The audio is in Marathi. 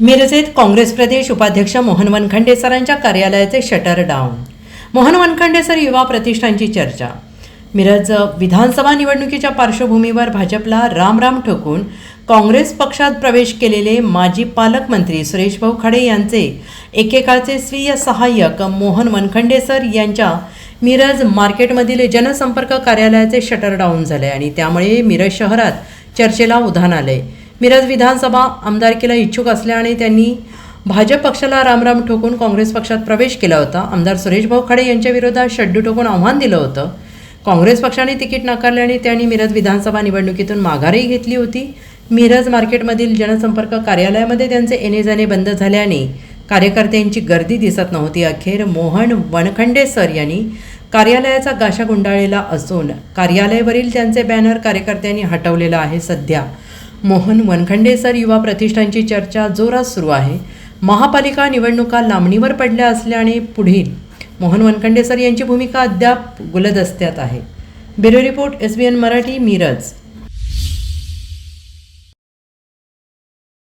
मिरजेत काँग्रेस प्रदेश उपाध्यक्ष मोहन वनखंडे सरांच्या कार्यालयाचे shutter down. Mohan Vanakhande sir युवा प्रतिष्ठानची चर्चा. मिरज विधानसभा निवडणुकीच्या पार्श्वभूमीवर भाजपला रामराम ठोकून काँग्रेस पक्षात प्रवेश केलेले माजी पालकमंत्री सुरेश भाऊ खाडे यांचे एकेकाळचे स्वीय सहाय्यक मोहन वनखंडे सर यांच्या मिरज मार्केटमधील जनसंपर्क कार्यालयाचे शटर डाऊन झाले आणि त्यामुळे मिरज शहरात चर्चेला उधाण आले. मिरज विधानसभा आमदारकीला इच्छुक असल्याने त्यांनी भाजप पक्षाला रामराम ठोकून काँग्रेस पक्षात प्रवेश केला होता. आमदार सुरेश भाऊ खाडे यांच्या विरोधात शड्डू ठोकून आव्हान दिलं होतं. काँग्रेस पक्षाने तिकीट नाकारल्याने त्यांनी मिरज विधानसभा निवडणुकीतून माघारही घेतली होती. मिरज मार्केटमधील जनसंपर्क कार्यालयामध्ये त्यांचे येणे जाणे बंद झाल्याने कार्यकर्त्यांची गर्दी दिसत नव्हती. अखेर मोहन वनखंडे सर यांनी कार्यालयाचा गाशा गुंडाळलेला असून कार्यालयावरील त्यांचे बॅनर कार्यकर्त्यांनी हटवलेला आहे सध्या. मोहन वनखंडे सर युवा प्रतिष्ठानची चर्चा जोरात सुरू आहे. महापालिका निवडणुका लांबणीवर पडल्या असल्याने पुढील मोहन वनखंडे सर यांची भूमिका अद्याप गुलदस्त्यात आहे. Bureau report S B N Marathi Miraj.